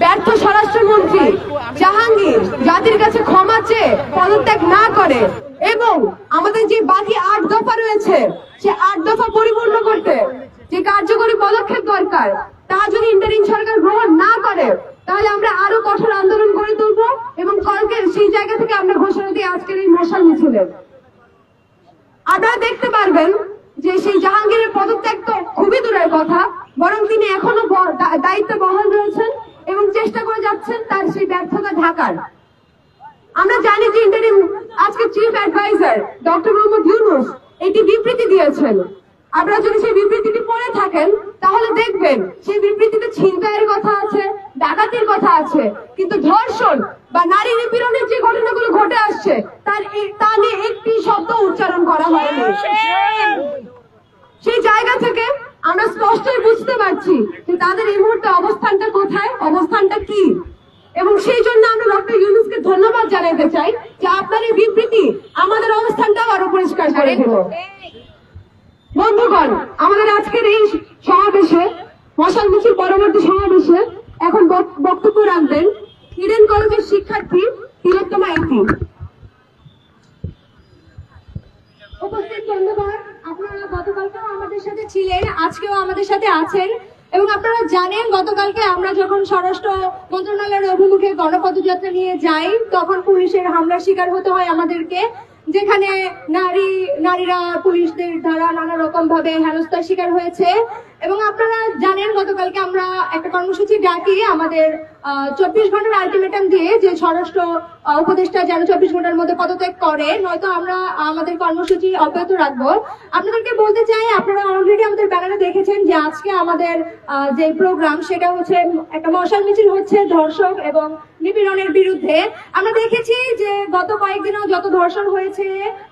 ব্যর্থ স্বরাষ্ট্রমন্ত্রী জাহাঙ্গীর জাতির কাছে ক্ষমা চেয়ে পদত্যাগ না করে এবং আমাদের যে বাকি আট দফা রয়েছে, সে আট দফা পরিপূর্ণ করতে যে কার্যকরী পদক্ষেপ দরকার, তা যদি ইন্টারিম সরকার গ্রহণ না করে, তাহলে আমরা আরও কঠোর আন্দোলন গড়ে তুলবো এবং কালকে সেই জায়গা থেকে আমরা ঘোষণা দিই আজকের এই মশাল মিছিলে। আপনারা দেখতে পারবেন যে সেই জাহাঙ্গীরের পদত্যাগ তো খুবই দূরের কথা, বরং তিনি এখনও দায়িত্বে বহাল রয়েছেন এবং চেষ্টা করে যাচ্ছেন তার সেই ব্যর্থতা ঢাকার। আমরা জানি যে ইন্টারিম আজকে chief adviser doctor Mohammad Yunus এটি বিবৃতি দিয়েছেন। আপনারা যদি সেই বিবৃতিটি পড়ে থাকেন, তাহলে দেখবেন সেই বিবৃতিতে ছিনতাইয়ের কথা আছে, ডাকাতির কথা আছে, কিন্তু ধর্ষণ বা নারী নিপীড়নের যে ঘটনাগুলো ঘটে আসছে, তার তা নিয়ে একটি শব্দ উচ্চারণ করা হয়নি। সেই জায়গা থেকে আমরা স্পষ্টই বুঝতে পারছি যে তাদের এই মুহূর্তে অবস্থানটা কোথায় অবস্থানটা কি। এবং সেই জন্য আমরা ডক্টর ইউনুসকে ধন্যবাদ জানাতে চাই যে আপনার এই বিবৃতি আমাদের অবস্থানটাও আরও পরিষ্কার করে দিল। বন্ধুগণ আমাদের আজকের এই সমাবেশে মশাল মিছিল পরবর্তী সমাবেশে এখন বক্তব্য রাখবেন ইডেন কলেজের শিক্ষার্থী তিলোত্তমা ইতি উপস্থিত বন্ধুগণ আপনারা গতকালকেও আমাদের সাথে ছিলেন, আজকেও আমাদের সাথে আছেন। এবং আপনারা জানেন, গতকালকে আমরা যখন স্বরাষ্ট্র মন্ত্রণালয়ের অভিমুখে গণপদযাত্রা নিয়ে যাই, তখন পুলিশের হামলার শিকার হতে হয় আমাদেরকে, যেখানে নারী, নারীরা পুলিশদের দ্বারা নানা রকম ভাবে হেনস্থার শিকার হয়েছে। এবং আপনারা জানেন, গতকালকে আমরা একটা কর্মসূচি ডাকি আমাদের চব্বিশ ঘণ্টার আলটিমেটাম দিয়ে যে স্বরাষ্ট্র উপদেষ্টা যেন চব্বিশ ঘণ্টার মধ্যে পদত্যাগ করে, নয়তো আমরা, আমাদের কর্মসূচি অব্যাহত রাখব। আপনাদেরকে বলতে চাই, আপনারা অলরেডি আমাদের ব্যানারে দেখেছেন যে আজকে আমাদের যে প্রোগ্রাম সেটা হচ্ছে একটা মশাল মিছিল হচ্ছে ধর্ষক এবং নিপীড়নের বিরুদ্ধে। আমরা দেখেছি যে গত কয়েকদিনেও যত ধর্ষণ হয়েছে,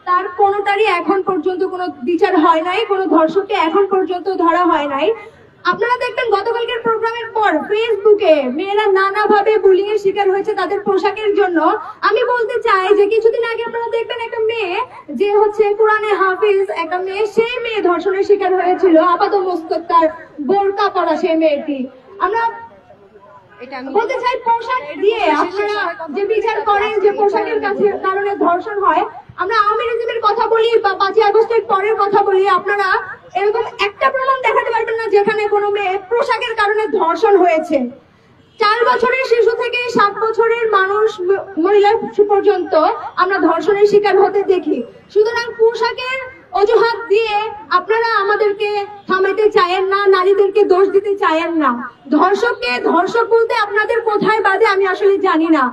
তার কোনোটারই এখন পর্যন্ত কোনো বিচার হয় নাই, কোনো ধর্ষককে এখন পর্যন্ত ধরা হয় নাই। আপনারা দেখবেন গতকালকের প্রোগ্রামের পর ফেসবুকে মেয়েরা নানাভাবে বুলিং এর শিকার হয়েছে তাদের পোশাকের জন্য। আমি বলতে চাই যে কিছুদিন আগে আপনারা দেখবেন একটা মেয়ে যে হচ্ছে কোরআনে হাফিজ একটা মেয়ে সেই মেয়ে ধর্ষণের শিকার হয়েছিল আপাত মস্তক তার বোরকা পরা সেই মেয়েটি। আমরা বলতে চাই পোশাক দিয়ে আপনারা যে বিচার করেন যে পোশাকের কাছে কারণে ধর্ষণ হয় আমরা আওয়ামী রেজিমের কথা বলি বা পাঁচই আগস্টের পরের কথা বলি আপনারা এরকম একটা প্রমাণ দেখাতে পারবেন না যেখানে কোনো মেয়ে পোশাকের কারণে ধর্ষণ হয়েছে। চার বছরের শিশু থেকে সাত বছরের মানুষ, মহিলা পর্যন্ত আমরা ধর্ষণের শিকার হতে দেখি। সুতরাং পোশাকের অজুহাত দিয়ে আপনারা আমাদেরকে থামাইতে চায়েন না, নারীদেরকে দোষ দিতে চায়েন না। ধর্ষককে ধর্ষক বলতে আপনাদের কোথায় বাদে আমি আসলে জানি না।